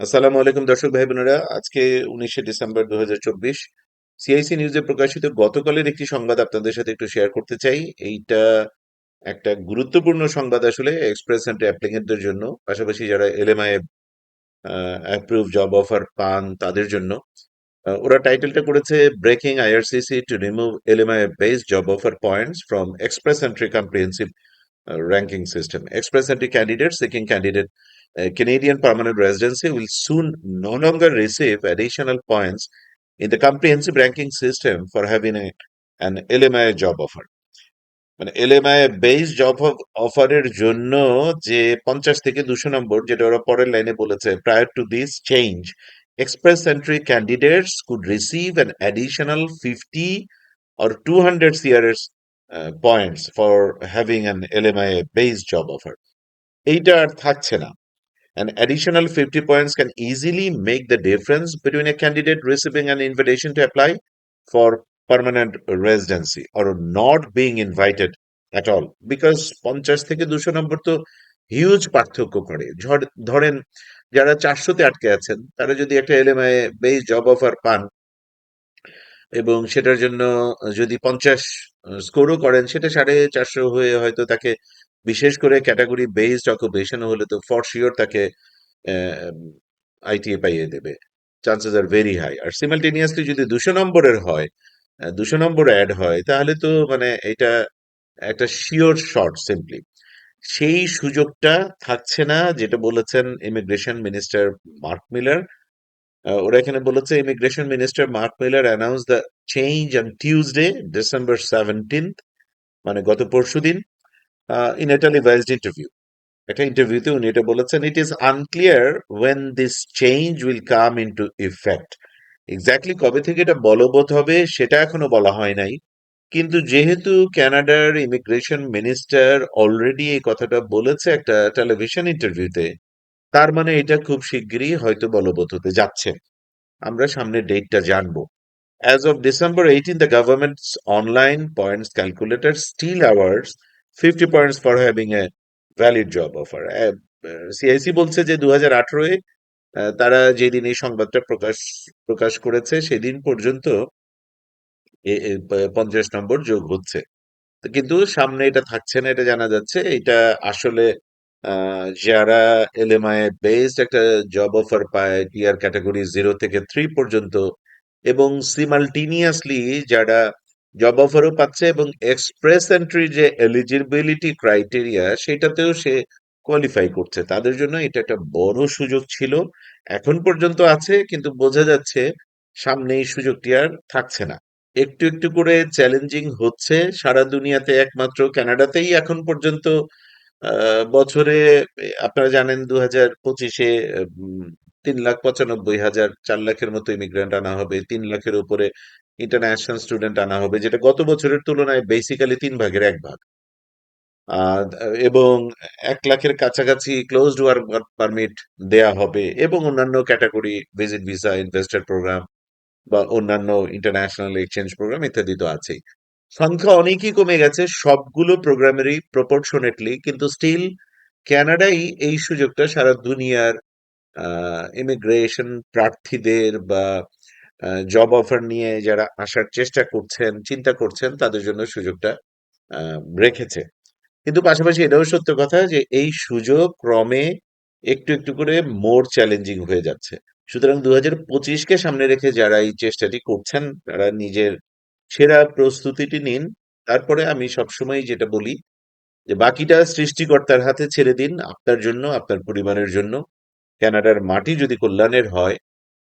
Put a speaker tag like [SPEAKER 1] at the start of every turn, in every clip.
[SPEAKER 1] আসসালামু আলাইকুম দর্শক ভাই বোনেরা আজকে উনিশে ডিসেম্বর দু হাজার চব্বিশ সিআইসি নিউজে প্রকাশিত গতকালের একটি সংবাদ আপনাদের সাথে একটু শেয়ার করতে চাই। এইটা একটা গুরুত্বপূর্ণ সংবাদ আসলে এক্সপ্রেস অ্যান্ড অ্যাপ্লিকেন্টদের জন্য। পাশাপাশি যারা এলএমআই অ্যাপ্রুভ জব অফার পান তাদের জন্য। ওরা টাইটেলটা করেছে breaking IRCC to remove LMI based job offer points from express entry comprehensive ranking system. Express entry candidates seeking candidate uh, Canadian permanent residency will soon no longer receive additional points in the comprehensive ranking system for having a, an LMI job offer. মানে LMI base job অফারের জন্য যে পঞ্চাশ থেকে দুশো নম্বর যেটা ওরা পরের লাইনে বলেছে prior to this change express entry candidates could receive an additional fifty or 200 CRS uh, points for having an LMIA based job offer. এইটা আর থাকছে না An additional 50 points can easily make the difference between a candidate receiving an invitation to apply for permanent residency or not being invited at all. Because পঞ্চাশ থেকে দুশো নম্বর তো huge পার্থক্য করে ঝড়- ধরেন যারা চারশোতে আটকে আছেন তারা যদি একটা এলএমআই বেস জব অফার পান এবং সেটার জন্য যদি পঞ্চাশ স্কোরও করেন, সেটা সাড়ে চারশো হয়ে হয়তো তাকে বিশেষ করে ক্যাটাগরি বেসড অকুপেশন হলে তো ফর শিওর তাকে আইটিএ পাইয়ে দেবে। চান্সেস আর ভেরি হাই আর সিমালটেনিয়াসলি যদি দুশো নম্বরের হয় দুশো নম্বর অ্যাড হয়, তাহলে তো মানে এটা একটা শিওর শর্ট সিম্পলি সেই সুযোগটা থাকছে না, যেটা বলেছেন ইমিগ্রেশন মিনিস্টার মার্ক মিলার ওরা এখানে বলেছে immigration minister Mark Miller announce the change on Tuesday December seventeenth মানে গত পরশুদিন ইন এ টেলিভাইজড ইন্টারভিউ একটা ইন্টারভিউতে উনি এটা বলেছেন it is unclear when this change will come into effect exactly কবে থেকে এটা বলবৎ হবে, সেটা এখনও বলা হয় নাই। কিন্তু যেহেতু ক্যানাডার ইমিগ্রেশন মিনিস্টার অলরেডি এই কথাটা বলেছে একটা টেলিভিশন ইন্টারভিউতে তার মানে এটা খুব শিগগিরই হয়তো বলবৎ হতে যাচ্ছে। আমরা সামনে ডেটটা জানব। As of December 18, the government's online points calculator still awards 50 points for having a valid job offer. CIC বলছে যে দু হাজার আঠারোয় তারা যেদিন এই সংবাদটা প্রকাশ প্রকাশ করেছে সেদিন পর্যন্ত এ- এ নম্বর যোগ হচ্ছে। কিন্তু সামনে এটা থাকছে না এটা জানা যাচ্ছে। এটা আসলে আহ, যারা এলএমআই বেসড একটা জব অফার পায় টিআর ক্যাটাগরি জিরো থেকে থ্রি পর্যন্ত এবং সিমালটিনিয়াসলি যারা জব অফারও পাচ্ছে এবং এক্সপ্রেস এন্ট্রি যে এলিজিবিলিটি ক্রাইটেরিয়া সেটাতেও সে কোয়ালিফাই করছে। তাদের জন্য এটা একটা বড় সুযোগ ছিল। এখন পর্যন্ত আছে কিন্তু বোঝা যাচ্ছে সামনে এই সুযোগটি আর থাকছে না। একটু একটু করে চ্যালেঞ্জিং হচ্ছে। সারা দুনিয়াতে একমাত্র কানাডাতেই এখন পর্যন্ত আহ, বছরে আপনারা জানেন দু হাজার পঁচিশে তিন লাখ পঁচানব্বই হাজার চার লাখের মতো ইমিগ্রেন্ট আনা হবে তিন লাখের উপরে ইন্টারন্যাশনাল স্টুডেন্ট আনা হবে যেটা গত বছরের তুলনায় বেসিক্যালি তিন ভাগের এক ভাগ। আহ, এবং এক লাখের কাছাকাছি ক্লোজড ওয়ার্ক পারমিট দেয়া হবে এবং অন্যান্য category visit visa investor programme বা অন্যান্য ইন্টারন্যাশনাল এক্সচেঞ্জ প্রোগ্রাম ইত্যাদি তো আছেই। সংখ্যা অনেকই কমে গেছে, সবগুলো প্রোগ্রামেরই প্রপোর্শনেটলি কিন্তু স্টিল ক্যানাডাই এই সুযোগটা সারা দুনিয়ার ইমিগ্রেশন প্রার্থীদের বা জব অফার নিয়ে যারা আসার চেষ্টা করছেন, চিন্তা করছেন, তাদের জন্য সুযোগটা রেখেছে। কিন্তু পাশাপাশি এটাও সত্য কথা যে এই সুযোগ ক্রমে একটু একটু করে মোর চ্যালেঞ্জিং হয়ে যাচ্ছে। সুতরাং দু হাজার পঁচিশকে সামনে রেখে যারা এই চেষ্টাটি করছেন, তারা নিজের সেরা প্রস্তুতিটি নিন। তারপরে আমি সবসময় যেটা বলি যে বাকিটা সৃষ্টিকর্তার হাতে ছেড়ে দিন, আপনার জন্য, আপনার পরিবারের জন্য। কানাডার মাটি যদি কল্যাণের হয়,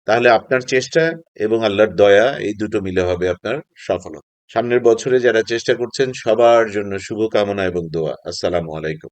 [SPEAKER 1] তাহলে আপনার চেষ্টা এবং আল্লাহর দয়া এই দুটো মিলে হবে আপনার সফলতা সামনের বছরে যারা চেষ্টা করছেন, সবার জন্য শুভকামনা এবং দোয়া। আসসালামু আলাইকুম।